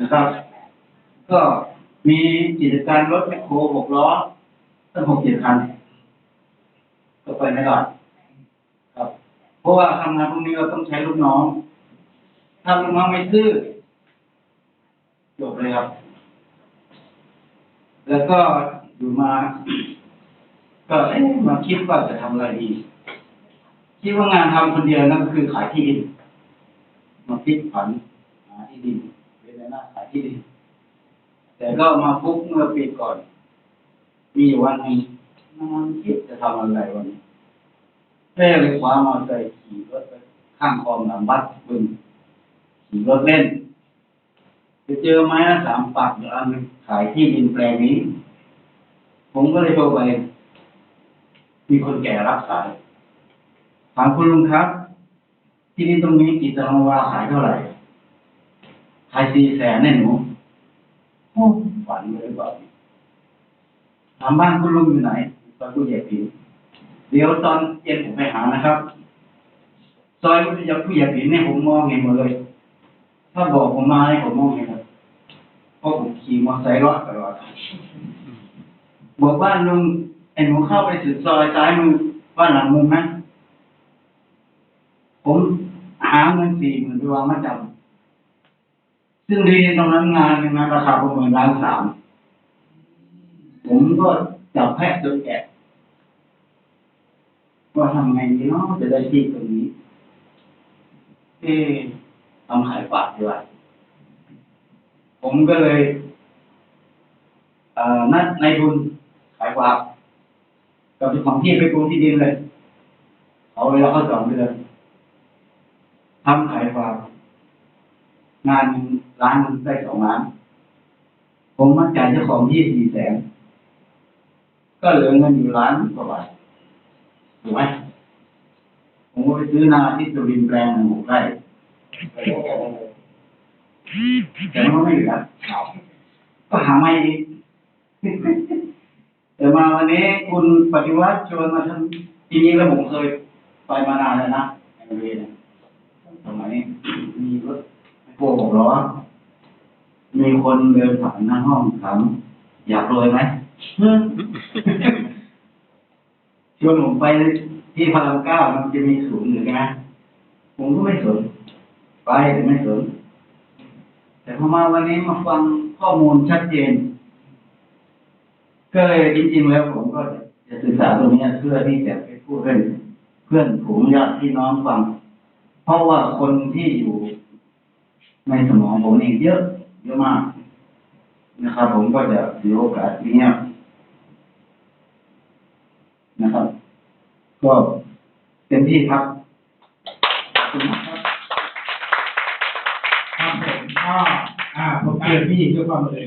นะครับ ก็มีกิจการรถแมคโครหกล้อตั้งหกเจ็ดคันก็ไปไม่รอดครับ เพราะว่าทำงานพวกนี้เราต้องใช้ลูกน้อง ถ้าลูกน้องไม่ซื่อจบเลยครับ แล้วก็อยู่มา ก็เอ๊ะมาคิดว่าจะทำอะไรดีคิดว่างานทำคนเดียวนั่นก็คือขายที่ดิน มาพลิกผันหาที่ดินเป็น หน้าขายที่ดินแต่ก็มาฟุกเมื่อปีก่อน มีวันหนึ่งนอนคิดจะทำอะไรวันนี้แม่เลยคว้ามอเตอร์ไซค์ขี่รถไปข้างคลองหลังวัดบึงขี่รถเล่นไปเจอไม้หน้าสามปักอยู่อันนึงขายที่ดินแปลงนี้ ผมก็เลยโทรไป มีคนแก่รับสายถามคุณลุงครับ ที่ดินตรงนี้กี่ตารางวาขายเท่าไหร่ ขายสี่แสนแน่หนูโอ้ฝันเลยบอกถามบ้านคุณลุงอยู่ไหนซอยผู้ใหญ่ผิวเดี๋ยวตอนเย็นผมไปหานะครับซอยผู้ใหญ่ผู้ใหญ่ผิวเนี่ยผมมองเห็นหมดเลย ถ้าบอกผมมาให้ผมมองเห็นเลยเพราะผมขี่มอเตอร์ไซค์รอดตลอดบอกบ้านลุงไอ้หนูเข้าไปสุดซอยซ้ายมือบ้านหลังมุมนะผมหาเงินสี่หมื่นไปวางมาจำ ซึ่งดีตรงนั้นงานหนึงนะราคาประเมินล้านสาม ผมก็จับแพะจนแกะว่าทำไงดีเนาะจะได้ที่ตรงนี้ เอ๊ทำขายฝากดีกว่าผมก็เลยนัดในทุนขายฝากกับเจ้าของที่ไปปลูกที่ดินเลย เอาเวลาเขาสองเดือนทำขายฝาก งานหนึ่งร้านนึงได้สองล้าน ผมมาจ่ายเจ้าของที่สี่แสน ก็เหลือเงินอยู่ล้านกว่าบาทถูกไหมผมก็ไปซื้อนาที่สุรินทร์แปลงหนึ่งหกไร่แต่มันก็ไม่เหลือก็หาไม่อีกแต่มาวันนี้คุณปฏิวัติชวนมาทำจริงๆแล้วผมเคยไปมานานแล้วนะแอนเวเนี่ยสมัยนี้มีรถ โกหกล้อมีคนเดินผ่านหน้าห้องถามอยากรวยไหมชวนผมไปที่พารามเก้ามันจะมีศูนย์หรือไงผมก็ไม่สน ไปแต่ไม่สน แต่พอมาวันนี้มาฟังข้อมูลชัดเจน ก็เลยจริงๆแล้วผมก็จะศึกษาตรงนี้เพื่อที่จะไปพูดให้เพื่อนผูงญาติพี่น้องฟัง เพราะว่าคนที่อยู่ ในสมองผมเองเยอะ เยอะมาก นะครับ ผมก็จะเสียโอกาสนี้นะครับ ก็เต็มที่ครับคุณมากครับครับผมก็อ่าผมเกียรติพี่ด้วยความเลย